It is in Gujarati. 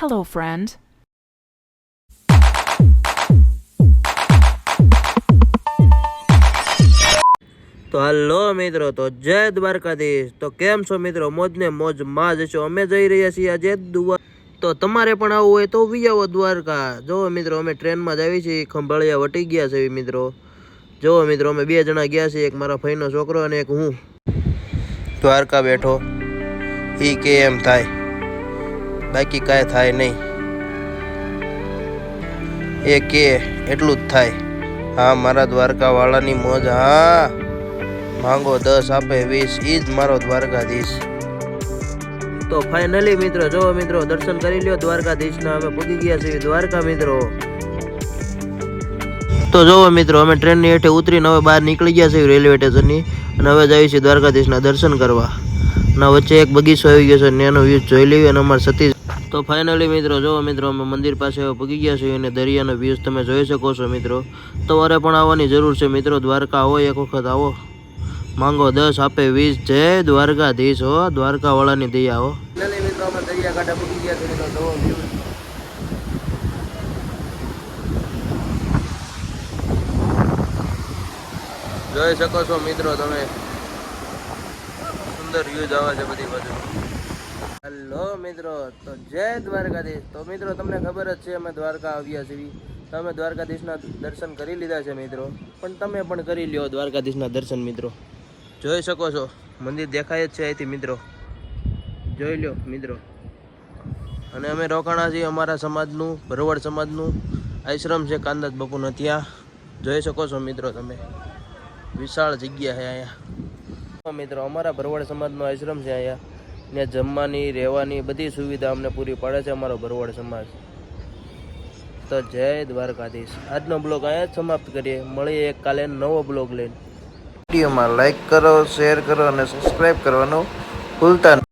Hello, friend. તો હલો મિત્રો તો જય દ્વારકાધીશ. તો કેમ છો મિત્રો? મોજ ને મોજમાં જ છો? અમે જઈ રહ્યા છીએ આજે દુવા તો તમારે પણ આવવું હોય તો વી આવો દ્વારકા. જુઓ મિત્રો અમે ટ્રેનમાં જ આવી છીએ. ખંભાળિયા વટી ગયા છે મિત્રો. જુઓ મિત્રો અમે બે જણા ગયા છીએ. એક મારા ભાઈનો છોકરો અને એક હું. દ્વારકા બેઠો. એ એમ થાય? બાકી કાંઈ થાય નહીં. એ કે એટલું જ થાય. હા, મારા દ્વારકા વાળાની મોજ, હા. માંગો દસ, આપે વીસ એ જ મારો દ્વારકાધીશ. તો ફાઇનલી મિત્રો, જો મિત્રો, દર્શન કરી લ્યો દ્વારકાધીશના, અમે પૂગી ગયા છીએ દ્વારકા મિત્રો. તો જોવો મિત્રો, અમે ટ્રેનની હેઠે ઉતરીને હવે બહાર નીકળી ગયા છીએ રેલવે સ્ટેશનની, અને હવે જઈએ છીએ દ્વારકાધીશના દર્શન કરવા. અને વચ્ચે એક બગીચો આવી ગયો છે ને એનો વ્યૂ જોઈ લેવી અને અમારે સતી તો ફાઇનલી મિત્રો જો મિત્રો, અમે મંદિર પાસે પગી ગયા છીએ અને દરિયાનો વ્યૂઝ તમે જોઈ શકો છો મિત્રો. તમારે પણ આવવાની જરૂર છે મિત્રો, દ્વારકા આવો એક વખત આવો. માંગો દસ, આપે વીસ, જય દ્વારકાધીશ હો, દ્વારકાવાળાની દયા હો. મિત્રો જોઈ શકો છો મિત્રો તમે. સુંદર વ્યૂઝ આવે છે બધી બાજુ. હલો મિત્રો, તો જય દ્વારકાધીશ. તો મિત્રો, તમને ખબર જ છે, અમે દ્વારકા આવ્યા છીએ. તમે દ્વારકાધીશના દર્શન કરી લીધા છે મિત્રો. પણ તમે પણ કરી લ્યો દ્વારકાધીશના દર્શન મિત્રો. જોઈ શકો છો, મંદિર દેખાય જ છે અહીંથી મિત્રો. જોઈ લ્યો મિત્રો. અને અમે રોકાણા છીએ અમારા સમાજનું, ભરવાડ સમાજનું. આશ્રમ છે કાંદાજ બાપુના ત્યાં. જોઈ શકો છો મિત્રો તમે. વિશાળ જગ્યા છે અહીંયા. મિત્રો, અમારા ભરવાડ સમાજનો આશ્રમ છે અહીંયા. ને જમવાની, રહેવાની બધી સુવિધા અમને પૂરી પાડે છે અમારો ભરવાડ સમાજ. તો જય દ્વારકાધીશ. આજનો બ્લોગ અહીંયા જ સમાપ્ત કરીએ. મળીએ એક કાલે નવો બ્લોગ લઈને. વિડીયોમાં લાઈક કરો, શેર કરો અને સબસ્ક્રાઈબ કરવાનું ભૂલતા